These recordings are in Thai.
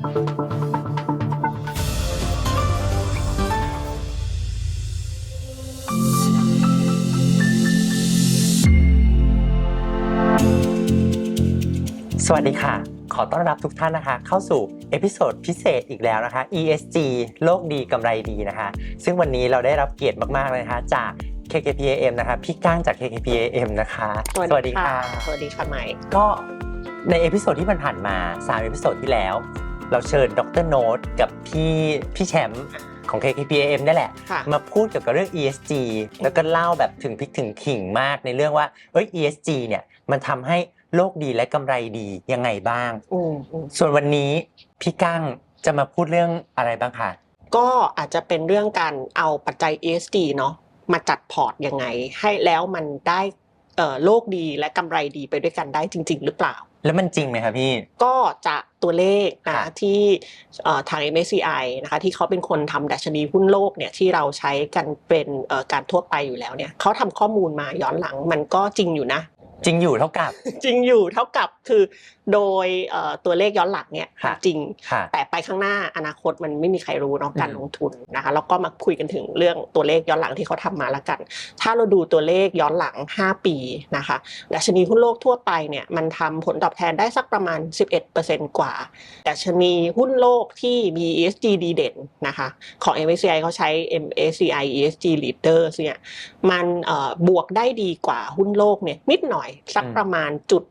สวัสดีค่ะ ขอต้อนรับทุกท่านนะคะ เข้าสู่เอพิโซดพิเศษอีกแล้วนะคะ ESG โลกดีกำไรดีนะคะ ซึ่งวันนี้เราได้รับเกียรติมากๆเลยนะคะจาก KKPAM นะคะพี่ก้างจาก KKPAM นะคะ สวัสดีค่ะ สวัสดีค่ะใหม่ ก็ในเอพิโซดที่ผ่านๆมา3เอพิโซดที่แล้ว เราเชิญดรโน้ตกับพี่พี่แชมป์ของ KKPAM นี่แหละ ค่ะ มาพูดเกี่ยวกับเรื่อง ESG แล้วก็เล่าแบบถึงพริกถึงขิงมากในเรื่องว่าเอ้ย ESG เนี่ยมันทำให้โลกดีและกำไรดียังไงบ้าง อืมอืม ส่วนวันนี้พี่ก้างจะมาพูดเรื่องอะไรบ้างคะ ก็อาจจะเป็นเรื่องการเอาปัจจัย ESG เนาะมาจัดพอร์ตยังไง ให้แล้วมันได้เอ่อโลกดีและกำไรดีไปด้วยกันได้จริง ๆ หรือเปล่า แล้วมันจริงไหมคะพี่ ก็จากตัวเลขนะค่ะที่เอ่อทาง MSCI นะคะที่เขาเป็นคนทำดัชนีหุ้นโลกเนี่ยที่เราใช้กันเป็นเอ่อการทั่วไปอยู่แล้วเนี่ยเขาทำข้อมูลมาย้อนหลังมันก็จริงอยู่นะ จริงอยู่เท่ากับ จริงอยู่เท่ากับคือโดยเอ่อตัวเลขย้อนหลังเนี่ยค่ะจริง ค่ะแต่ไปข้างหน้าอนาคตมันไม่มีใครรู้เนาะอืมการลงทุนนะคะแล้วก็มาคุยกันถึงเรื่องตัวเลขย้อนหลังที่เขาทำมาแล้วกัน ถ้าเราดูตัวเลขย้อนหลัง 5 ปีนะคะดัชนีหุ้นโลกทั่วไปเนี่ยมันทำผลตอบแทนได้สักประมาณ 11%กว่าดัชนีหุ้นโลกที่มี ESG ดีเด่นนะคะของ MSCI เขาใช้ MSCI ESG Leaders เนี่ยมันเอ่อบวกได้ดีกว่าหุ้นโลกเนี่ยนิดหน่อยสักอืมประมาณจุด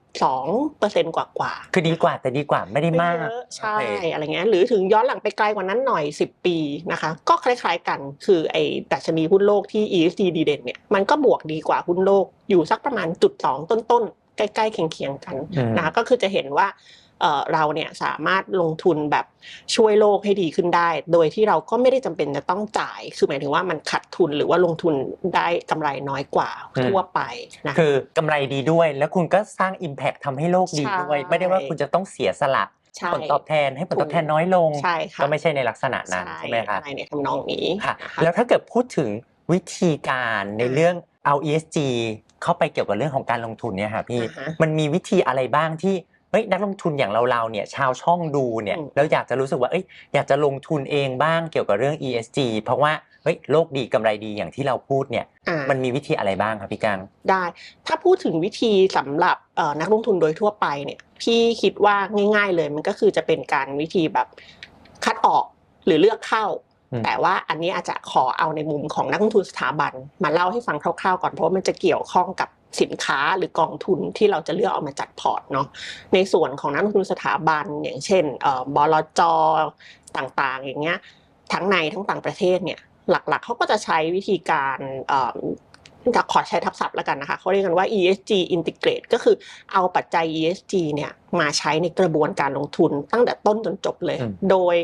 2%กว่ากว่าๆคือดีกว่าแต่ดีกว่าไม่ได้มากไเยอะใช่โอเคอะไรเงี้ยหรือถึงย้อนหลังไปไกลกว่านั้นหน่อย 10 ปีนะคะ ก็คล้ายๆกันคือไอ้ดัชนีหุ้นโลกที่ ESG ดีเด่นเนี่ยมันก็บวกดีกว่าหุ้นโลกอยู่สักประมาณจุดสองต้นๆใกล้ๆเคียงๆกันอืมนะคะก็คือจะเห็นว่า เอ่อเราเนี่ยสามารถลงทุนแบบช่วยโลกให้ดีขึ้นได้ โดยที่เราก็ไม่ได้จำเป็นจะต้องจ่าย คือหมายถึงว่ามันขาดทุนหรือว่าลงทุนได้กำไรน้อยกว่าทั่วไปนะคะคือกำไรดีด้วย แล้วคุณก็สร้าง Impact ทำให้โลกดีด้วยใช่ไม่ได้ว่าคุณจะต้องเสียสละใช่ผลตอบแทนให้ผลตอบแทนน้อยลงใช่ค่ะก็ไม่ใช่ในลักษณะนั้นใช่ไหมคะอะไรในทำนองนี้ค่ะนะคะแล้วถ้าเกิดพูดถึงวิธีการในอ่าเรื่องเอา ESG เข้าไปเกี่ยวกับเรื่องของการลงทุนเนี่ยค่ะพี่อ่าฮะมันมีวิธีอะไรบ้างที่ เฮ้ยนักลงทุนอย่างเราเราๆเนี่ยชาวช่องดูเนี่ยอืมแล้วอยากจะรู้สึกว่าเอ้ยอยากจะลงทุนเองบ้างเกี่ยวกับเรื่อง ESG เพราะว่าเฮ้ยโลกดีกำไรดีอย่างที่เราพูดเนี่ยอ่ามันมีวิธีอะไรบ้างครับพี่กังได้ถ้าพูดถึงวิธีสำหรับเอ่อนักลงทุนโดยทั่วไปเนี่ยพี่คิดว่าง่าย ๆ เลยมันก็คือจะเป็นการวิธีแบบคัดออกหรือเลือกเข้าอืมแต่ว่าอันนี้อาจจะขอเอาในมุมของนักลงทุนสถาบัน มาเล่าให้ฟังคร่าวๆก่อนเพราะว่ามันจะเกี่ยวข้องกับ สินค้าหรือกองทุนที่เราจะเลือกเอามาจัดพอร์ตเนาะในส่วนของนักลงทุนสถาบันอย่างเช่นเอ่อบลจต่างๆ อย่างเงี้ยทั้งในทั้งต่างประเทศเนี่ยหลักๆเขาก็จะใช้วิธีการเอ่อจะขอใช้ทับศัพท์แล้วกันนะคะเขาเรียกกันว่า ESG integrate ก็คือเอาปัจจัย ESG เนี่ยมาใช้ในกระบวนการลงทุนตั้งแต่ต้นจนจบเลยอืมโดย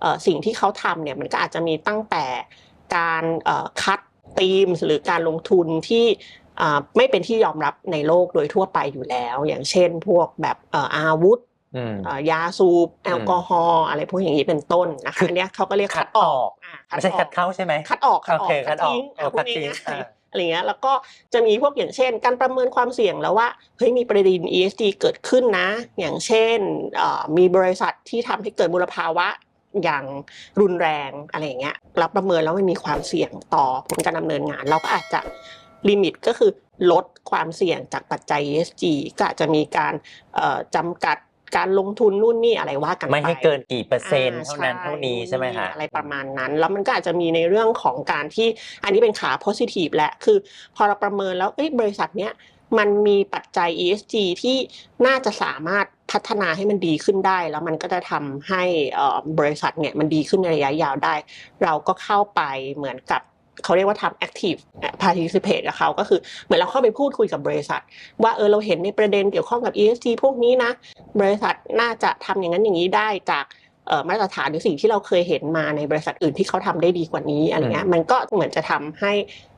เอ่อสิ่งที่เขาทำเนี่ยมันก็อาจจะมีตั้งแต่การเอ่อคัดธีมหรือการลงทุนที่อ่า ไม่เป็นที่ยอมรับในโลกโดยทั่วไปอยู่แล้ว อย่างเช่นพวกแบบเอ่ออาวุธอืมเอ่อยาสูบแอลกอฮอล์อะไรพวกอย่างนี้เป็นต้นนะคะคืออันเนี้ยเขาก็เรียกคัคัดดออออกกอ่าไม่ใช่อคัอดกเข้าใช่ไหมคัดออกคัดอโออกเคคัดออกทิ้งเออพูคัดดทิ้งง่ายอ่าๆอะไรเงี้ยแล้วก็จะมีพวกอย่างเช่น การประเมินความเสี่ยงแล้วว่าเฮ้ยมีประเด็น ESG เกิดขึ้นนะ อย่างเช่นเอ่อมีบริษัทที่ทำให้เกิดมลภาวะอย่างรุนแรงอะไรอย่างเงี้ยเราประเมินแล้วมันมีความเสี่ยงต่อผลการดำเนินงาน เราก็อาจจะ ลิมิตก็คือลดความเสี่ยงจากปัจจัย ESG ก็อาจจะมีการเอ่อจำกัดการลงทุนนู่นนี่อะไรว่ากันไปไม่ให้เกินกี่เปอร์เซ็นต์อ่เท่านั้นเท่านี้ใช่ไหมคะอะไรประมาณนั้น แล้วมันก็อาจจะมีในเรื่องของการที่อันนี้เป็นขา positive แหละคือ พอเราประเมินแล้วเอ้ยบริษัทเนี้ยมันมีปัจจัย ESG ที่น่าจะสามารถพัฒนาให้มันดีขึ้นได้ แล้วมันก็จะทำให้เอ่อบริษัทเนี่ยมันดีขึ้นในระยะยาวได้ เราก็เข้าไปเหมือนกับ เขาเรียกว่าทำ active participate กับเขาก็คือเหมือนเราเข้าไปพูดคุยกับบริษัท ว่าเออเราเห็นในประเด็นเกี่ยวข้องกับ ESG พวกนี้นะ บริษัทน่าจะทำอย่างนั้นอย่างนี้ได้จากเอ่อมาตรฐานหรือสิ่งที่เราเคยเห็นมาในบริษัทอื่นที่เขาทำได้ดีกว่านี้อะไรเงี้ยมันก็เหมือนจะทำให้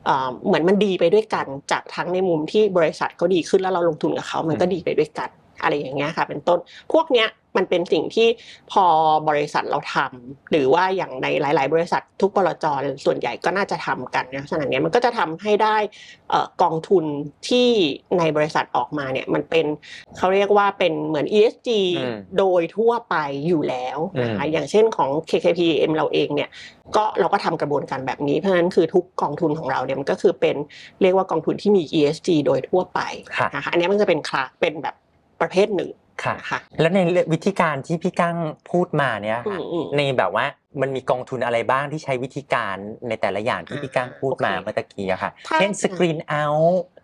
เอ่อเหมือนมันดีไปด้วยกันจากทั้งในมุมที่บริษัทก็ดีขึ้นแล้วเราลงทุนกับเขามันก็ดีไปด้วยกัน อะไรอย่างเงี้ยค่ะเป็นต้นพวกเนี้ยมันเป็นสิ่งที่พอบริษัทเราทำหรือว่าอย่างในหลาย ๆ บริษัททุกบลจส่วนใหญ่ก็น่าจะทำกันนะฉะนั้นเนี้ยมันก็จะทำให้ได้กองทุนที่ในบริษัทออกมาเนี่ยมันเป็นเขาเรียกว่าเป็นเหมือน ESG โดยทั่วไปอยู่แล้วนะคะอย่างเช่นของ KKPM เราเองเนี่ยก็เราก็ทำกระบวนการแบบนี้เพราะฉะนั้นคือทุกกองทุนของเราเนี่ยมันก็คือเป็นเรียกว่ากองทุนที่มี ESG โดยทั่วไปนะคะอันนี้มันจะเป็นคลาสเป็นแบบ ประเภทหนึ่งค่ะนะคะแล้วในวิธีการที่พี่กั้งพูดมาเนี่ยอืค่ะมอืมในแบบว่ามันมีกองทุนอะไรบ้างที่ใช้วิธีการในแต่ละอย่างที่อ่าพี่กั้งพูดมาโอเคเมื่อตะกี้อะค่ะ ถ้า เช่นสกรีนเอา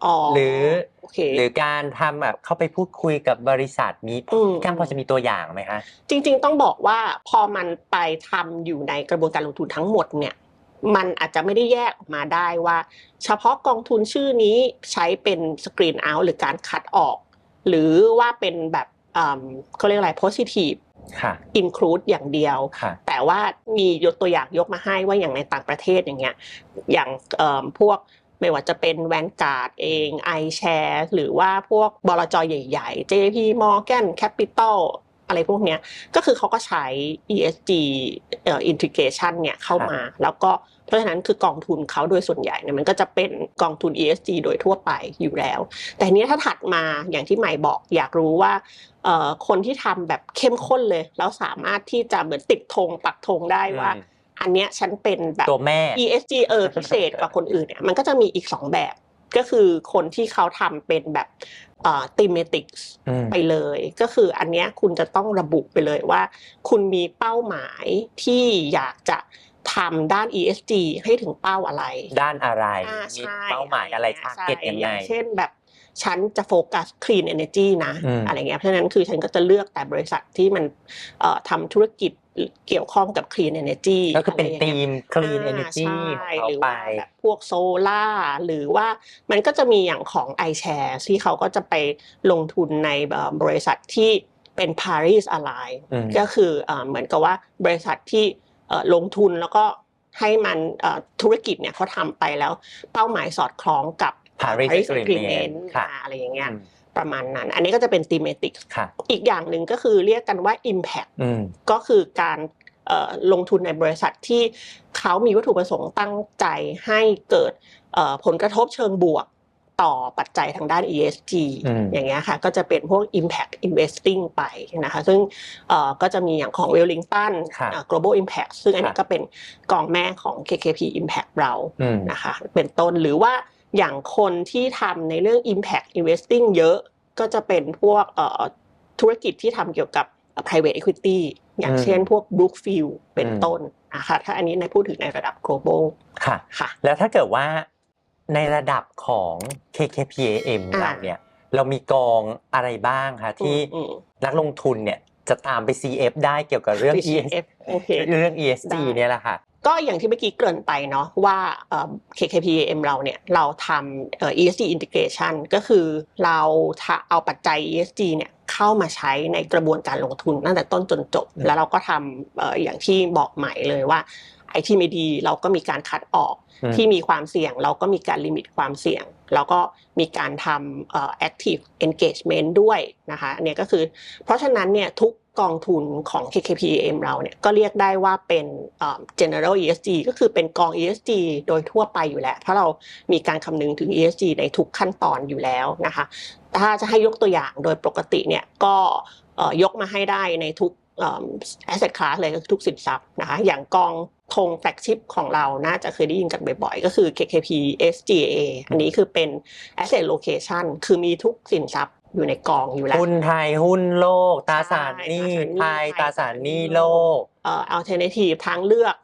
อ๋อหรือโอเค หรือการทำแบบเข้าไปพูดคุยกับบริษัทนี้อืม พี่กั้งพอจะมีตัวอย่างไหมคะ จริงๆ ต้องบอกว่าพอมันไปทำอยู่ในกระบวนการลงทุนทั้งหมดเนี่ย มันอาจจะไม่ได้แยกออกมาได้ว่า เฉพาะกองทุนชื่อนี้ใช้เป็นสกรีนเอาหรือการคัดออก หรือว่าเป็นแบบอืมเขาเรียกอะไร positive ค่ะ include อย่างเดียวค่ะแต่ว่ามียกตัวอย่างยกมาให้ว่าอย่างในต่างประเทศอย่างเงี้ยอย่างเอิ่มพวกไม่ว่าจะเป็นแวนการ์ดเอง iShare หรือว่าพวกบลจใหญ่ ๆ JP Morgan Capital อะไรพวกเนี้ยก็คือเขาก็ใช้ ESG เอ่อ integration เนี่ยเข้ามา แล้วก็เพราะฉะนั้นคือกองทุนเขาโดยส่วนใหญ่เนี่ยมันก็จะเป็นกองทุน ESG โดยทั่วไปอยู่แล้ว แต่ทีนี้ถ้าถัดมาอย่างที่ใหม่บอกอยากรู้ว่าเอ่อคนที่ทำแบบเข้มข้นเลย แล้วสามารถที่จะเหมือนติดธงปักธงได้ว่าอืมอันเนี้ยฉันเป็นแบบตัวแม่ ESG เออพิเศษกว่าคนอื่นเนี่ยมันก็จะมีอีกสองแบบ ก็คือคนที่เขาทำเป็นแบบเอ่อ thematics อืมไปเลย ก็คืออันเนี้ยคุณจะต้องระบุไปเลยว่า คุณมีเป้าหมายที่อยากจะทำด้าน ESG ให้ถึงเป้าอะไร ด้านอะไรอ่ามีใช่เป้าหมายอะไรย่งทางี้ร์เก็ตยังใช่ไงอาเช่นแบบฉันจะโฟกัส clean energy นะอืมอะไรเงี้ย เพราะฉะนั้นคือฉันก็จะเลือกแต่บริษัทที่มันเอ่อทำธุรกิจ เกี่ยวข้องกับ clean energy ก็คือเป็นอะไรอย่างธีงี้ยม clean อ่า energy ของใช่เขาหรือไปว่าแบบพวกโซล่าหรือว่ามันก็จะมีอย่างของ iShare ที่เขาก็จะไปลงทุนในเอ่อบริษัทที่เป็น Paris Align อืมก็คือเอ่อเหมือนกับว่าบริษัทที่เอ่อลงทุนแล้วก็ให้มันเอ่อธุรกิจเนี่ยเขาทำไปแล้วเป้าหมายสอดคล้องกับ Paris Agreement Agreement ค่ะอ่าอะไรอย่างเงี้ยอืม ประมาณนั้น อันนี้ก็จะเป็น thematic ค่ะอีกอย่างหนึ่งก็คือเรียกกันว่า impact อืมก็คือการเอ่อลงทุนในบริษัทที่เขามีวัตถุประสงค์ตั้งใจให้เกิดเอ่อผลกระทบเชิงบวกต่อปัจจัยทางด้าน ESG อืมอย่างเงี้ยค่ะก็จะเป็นพวก impact investing ไปนะคะซึ่งเอ่อก็จะมีอย่างของ Wellington ค่ะอ่า global impact ซึ่งอันนี้ค่ะก็เป็นกองแม่ของ KKP impact เราอืมนะคะเป็นต้นหรือว่า อย่างคนที่ทำในเรื่อง impact investing เยอะก็จะเป็นพวกเอ่อธุรกิจที่ทำเกี่ยวกับ private equity อย่างอืมเช่นพวก Brookfield เป็นอืมต้นนะคะถ้าอันนี้ในพูดถึงในระดับ global ค่ะค่ะ แล้วถ้าเกิดว่าในระดับของ KKPAM อ่าเราเนี่ยเรามีกองอะไรบ้างคะที่อืมนักลงทุนเนี่ยจะตามไป CF ได้เกี่ยวกับเรื่อง ESG CF โอเคเรื่อง ESG ได้เนี่ยแหละค่ะ ก็อย่างที่เมื่อกี้เกริ่นไปเนาะว่าเอ่อ KKPM เราเนี่ยเราทำเอ่อ ESG integration ก็คือเราทะเอาปัจจัย ESG เนี่ยเข้ามาใช้ในกระบวนการลงทุนตั้งแต่ต้นจนจบอืมแล้วเราก็ทำเอ่ออย่างที่บอกใหม่เลยว่าไอ้ที่ไม่ดีเราก็มีการคัดออกอืมที่มีความเสี่ยงเราก็มีการลิมิตความเสี่ยง แล้วก็มีการทำเอ่อ active engagement ด้วยนะคะอันเนี้ยก็คือ เพราะฉะนั้นเนี่ยทุก กองทุนของ KKPM เราเนี่ยก็เรียกได้ว่าเป็น general ESG ก็คือเป็นกอง ESG โดยทั่วไปอยู่แล้ว เพราะเรามีการคำนึงถึง ESG ในทุกขั้นตอนอยู่แล้วนะคะ ถ้าจะให้ยกตัวอย่างโดยปกติเนี่ยก็ยกมาให้ได้ในทุก asset class เลยก็คือทุกสินทรัพย์นะคะ อย่างกองธงแฟลกชิพของเราน่าจะเคยได้ยินกันบ่อยๆ ก็คือ KKP SGA อันนี้คือเป็น asset location คือมีทุกสินทรัพย์ อยู่ในกองอยู่แล้ว หุ้นไทยหุ้นโลกตราสารหนี้ใช่ไทยตตราราสาสารรหหนี้ นี้โลโลกกเอ่อ alternative ทางเลือก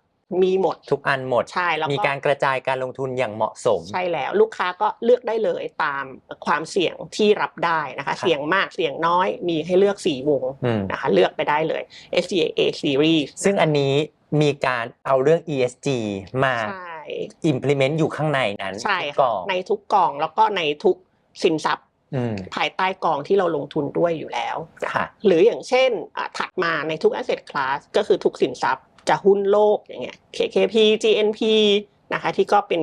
มีหมดทุกอันหมด ใช่แล้วมีก็การกระจายการลงทุนอย่างเหมาะสม ใช่แล้ว ลูกค้าก็เลือกได้เลยตามความเสี่ยงที่รับได้นะคะ เสี่ยงมากเสี่ยงน้อยมีให้เลือกสี่วงอืมนะคะ เลือกไปได้เลย SGA series ซึ่งอันนี้มีการเอาเรื่อง ESG มา ใช่ implement อยู่ข้างในนั้นใช่ทุกกค่ะองในทุกกองแล้วก็ในทุกสินทรัพย์อืม ภายใต้กองที่เราลงทุนด้วยอยู่แล้วนะคะค่ะหรืออย่างเช่นอะถัดมาในทุก asset class ก็คือทุกสินทรัพย์จะหุ้นโลกอย่างเงี้ย KKP GNP นะคะที่ก็เป็น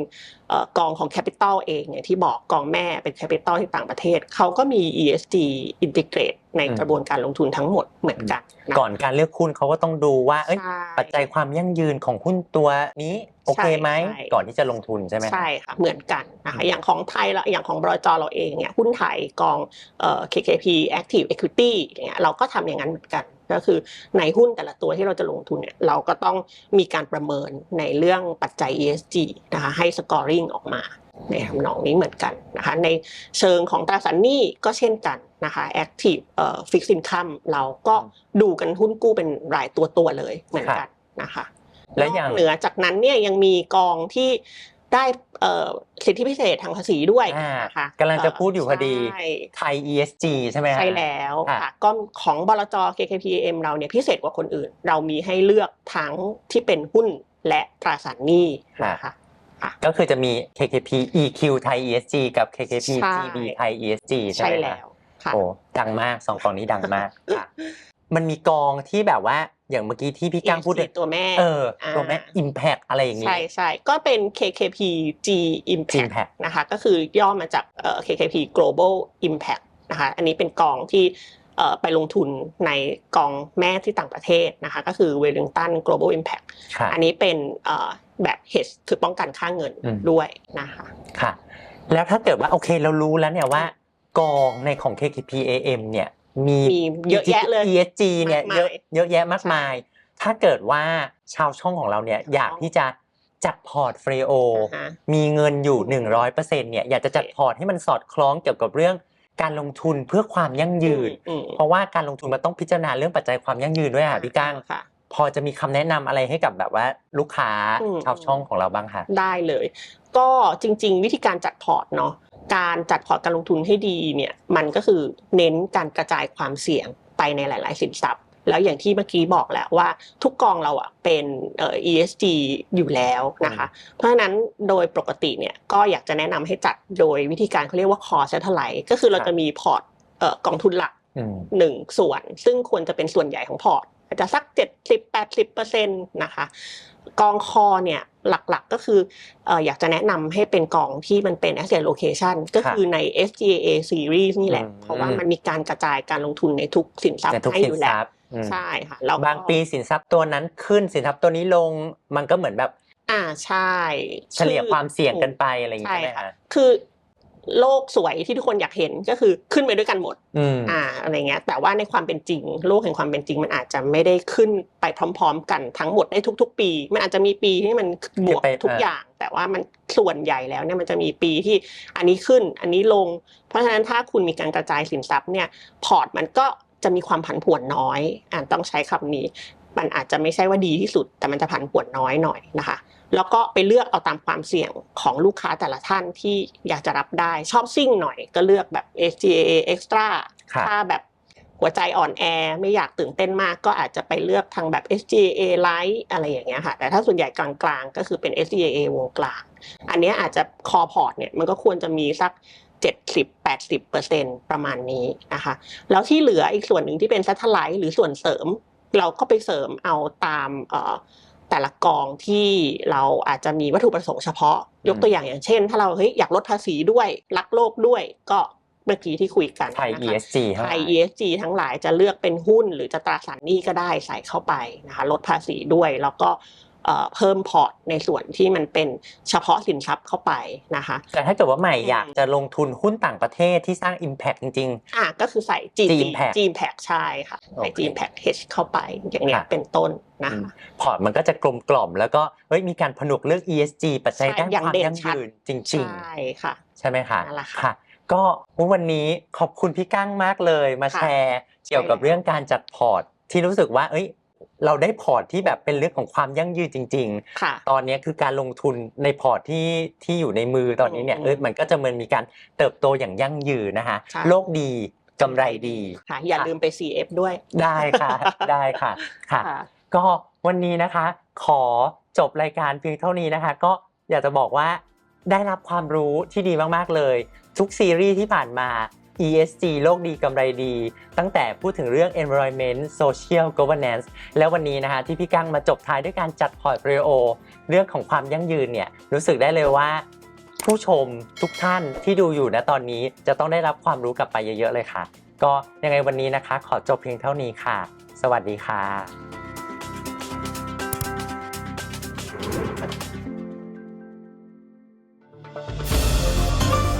เอ่อกองของ Capital เองเนี่ยที่บอกกองแม่เป็น Capital ที่ต่างประเทศ เขาก็มี ESG integrate ในอืมกระบวนการลงทุนทั้งหมดเหมือนกันนะก่อนการเลือกหุ้นเขาก็ต้องดูว่าเอ้ยใช่ปัจจัยความยั่งยืนของหุ้นตัวนี้โอเคไหมใช่ก่อนที่จะลงทุนใช่ไหมใช่ค่ะเหมือนกันนะคะอืมอย่างของไทยเราอย่างของบรจเราเองเนี่ยหุ้นไทยกองเอ่อ KKP Active Equity อย่างเงี้ยเราก็ทำอย่างนั้นเหมือนกัน ก็คือในหุ้นแต่ละตัวที่เราจะลงทุนเนี่ยเราก็ต้องมีการประเมินในเรื่องปัจจัย ESG นะคะให้ scoring ออกมาในทำนองนี้เหมือนกันนะคะในเชิงของตราสารหนี้ก็เช่นกันนะคะ Active เอ่อ Fixed Income เราก็ดูกันหุ้นกู้เป็นรายตัวตัวๆเลยเหมือนกันนะคะและอย่างนกเหนือจากนั้นเนี่ยยังมีกองที่ ได้เอ่อสิทธิพิเศษทางภาษีด้วยอ่านะคะกำลังจะพูดอยู่พอดีใช่ไทย ESG ใช่ไหมฮะใช่แล้วอะค่ะก็ของบลจ KKPM เราเนี่ยพิเศษกว่าคนอื่น เรามีให้เลือกทั้งที่เป็นหุ้นและตราสารหนี้นะคะก็คือจะมี KKP EQ ไทย ESG กับ KKP ใช่ GB ไทย ESG ใช่ใช่ไหมแล้คะวค่ะโอ้ดังมากสองกองนี้ดังมากค่ะ มันมีกองที่แบบว่าอย่างเมื่อกี้ที่พี่ก้างพูด ESG ตัวแม่เอออ่าตัวแม่ Impact อะไรอย่างนี้ ใช่ใช่ก็เป็น KKP G Impact Impact นะคะก็คือย่อมาจากเอ่อ KKP Global Impact นะคะอันนี้เป็นกองที่เอ่อไปลงทุนในกองแม่ที่ต่างประเทศนะคะก็คือ Wellington Global Impact ค่ะ อันนี้เป็นเอ่อแบบ hedge คือป้องกันค่าเงินอืม ด้วยนะคะ ค่ะ แล้วถ้าเกิดว่าโอเคเรารู้แล้วเนี่ยว่า กองในของ KKP AM เนี่ย มีมีเยอะแยะเลย ESG เนี่ยมากมายเยอะเยอะแยะมากมาย ถ้าเกิดว่าชาวช่องของเราเนี่ยอยากที่จะจัดพอร์ตเฟรโอ อ่าฮะ มีเงินอยู่ 100%เนี่ยอยากจะจัดพอร์ตให้มันสอดคล้องเกี่ยวกับเรื่องการลงทุนเพื่อความยั่งยืน อืมเพราะว่าการลงทุนมันต้องพิจารณาเรื่องปัจจัยความยั่งยืนด้วยค่ะพี่ก้าง ค่ะ พอจะมีคำแนะนำอะไรให้กับแบบว่าลูกค้าอืม ชาวช่องของเราบ้างคะ ได้เลย ก็จริง ๆ วิธีการจัดพอร์ตเนาะ การจัดพอร์ตการลงทุนให้ดีเนี่ยมันก็คือเน้นการกระจายความเสี่ยงไปในหลาย ๆ สินทรัพย์ แล้วอย่างที่เมื่อกี้บอกแหละว่าทุกกองเราอะเป็นเอ่อ ESG อยู่แล้วนะคะ เพราะฉะนั้นโดยปกติเนี่ยก็อยากจะแนะนำให้จัดโดยวิธีการเขาเรียกว่า core satellite ก็คือเราจะมีพอร์ตเอ่อกองทุนหลักอืมหนึ่งส่วน ซึ่งควรจะเป็นส่วนใหญ่ของพอร์ต อาจจะสัก 70-80%นะคะ กองคอเนี่ยหลักๆก็คือเอ่ออยากจะแนะนำให้เป็นกองที่มันเป็น asset allocation ก็คือใน SGA series นี่แหละอืมเพราะว่ามันมีการกระจายการลงทุนในทุกสินทรัพในย์ทุกให้สิอนยู่ทแล้วรัพย์อืมใช่ค่ะแล้วก็บางปีสินทรัพย์ตัวนั้นขึ้นสินทรัพย์ตัวนี้ลงมันก็เหมือนแบบ อ่าใช่ เฉลี่ยความเสี่ยงกันไปอะไรอย่างงี้ใช่ใช่ไหมค่ะคะคือ โลกสวยที่ทุกคนอยากเห็นก็คือขึ้นไปด้วยกันหมดอืมอ่าอะไรเงี้ย แต่ว่าในความเป็นจริง โลกแห่งความเป็นจริงมันอาจจะไม่ได้ขึ้นไปพร้อม ๆ กันทั้งหมดได้ทุก ๆ ปี มันอาจจะมีปีที่มันบวกไปทุกเออออย่าง แต่ว่ามันส่วนใหญ่แล้วเนี่ยมันจะมีปีที่อันนี้ขึ้นอันนี้ลง เพราะฉะนั้นถ้าคุณมีการกระจายสินทรัพย์เนี่ยพอร์ตมันก็จะมีความผันผวนน้อยอ่าต้องใช้คำนี้ มันอาจจะไม่ใช่ว่าดีที่สุด แต่มันจะผันผวนน้อยหน่อยนะคะ แล้วก็ไปเลือกเอาตามความเสี่ยงของลูกค้าแต่ละท่านที่อยากจะรับได้ชอบซิ่งหน่อยก็เลือกแบบ SGA Extra ครับถ้าแบบหัวใจอ่อนแอไม่อยากตื่นเต้นมากก็อาจจะไปเลือกทางแบบ SGA Light อะไรอย่างเงี้ยค่ะ แต่ถ้าส่วนใหญ่กลางๆ ก็คือเป็น SGA วงกลาง อันเนี้ยอาจจะคอพอร์ตเนี่ยมันก็ควรจะมีสัก 70-80%ประมาณนี้นะคะ แล้วที่เหลืออีกส่วนหนึ่งที่เป็น Satellite หรือส่วนเสริม เราก็ไปเสริมเอาตามเอ่อ แต่ละกองที่เราอาจจะมีวัตถุประสงค์เฉพาะ ยกตัวอย่างอย่างเช่น ถ้าเราเฮ้ยอยากลดภาษีด้วยรักโลกด้วยก็เมื่อกี้ที่คุยกันไทยนะคะ ESG ไททั้งหลายย ESG ทั้งหลายจะเลือกเป็นหุ้นหรือจะตราสารหนี้ก็ได้ใส่เข้าไปนะคะลดภาษีด้วยแล้วก็ เอ่อเพิ่มพอร์ตในส่วนที่มันเป็นเฉพาะสินทรัพย์เข้าไปนะคะ แต่ถ้าเกิดว่าใหม่อืมอยากจะลงทุนหุ้นต่างประเทศที่สร้าง Impact จริงอะก็คือใส่ G G-Impact G Impact ใช่ค่ะใส่โอเค G Impact H เข้าไปอย่างเงี้ครัยบเป็นต้นนะอืมคะๆพอร์ตมันก็จะกลมกล่อมแล้วก็เฮ้ยมีการผนวกเรื่อง ESG ปัจจัยใช่ด้านอย่างความเด่นยั่งชัดยืนจริงใช่ค่ะๆใช่ไหมคะนั่นแหละค่ะค่ะก็วันนี้ขอบคุณพี่กั้งมากเลยมาค่ะแชร์ เกี่ยวกับใช่แล้วเรื่องการจัดพอร์ตที่รู้สึกว่าเอ้ย เราได้พอร์ตที่แบบเป็นเรื่องของความยั่งยืนจริงๆค่ะตอนนี้คือการลงทุนในพอร์ตที่ที่อยู่ในมือตอนนี้เนี่ยอืมเออมันก็จะมันมีการเติบโตอย่างยั่งยืนนะคะใช่โลกดีกำไรดีค่ะอย่าลืมไป CF ด้วย ได้ค่ะได้ค่ะค่ะค่ะ ก็วันนี้นะคะ ขอจบรายการเพียงเท่านี้นะคะ ก็อยากจะบอกว่าได้รับความรู้ที่ดีมากๆเลย ทุกซีรีส์ที่ผ่านมา ESG โลกดีกำไรดี ตั้งแต่พูดถึงเรื่อง environment social governance แล้ววันนี้นะคะที่พี่กั้งมาจบท้ายด้วยการจัดพอร์ต o เรื่องของความยั่งยืนเนี่ยรู้สึกได้เลยว่า ผู้ชมทุกท่านที่ดูอยู่ณตอนนี้จะต้องได้รับความรู้กลับไปเยอะๆเลยค่ะ ก็ยังไงวันนี้นะคะ ขอจบเพียงเท่านี้ค่ะ สวัสดีค่ะ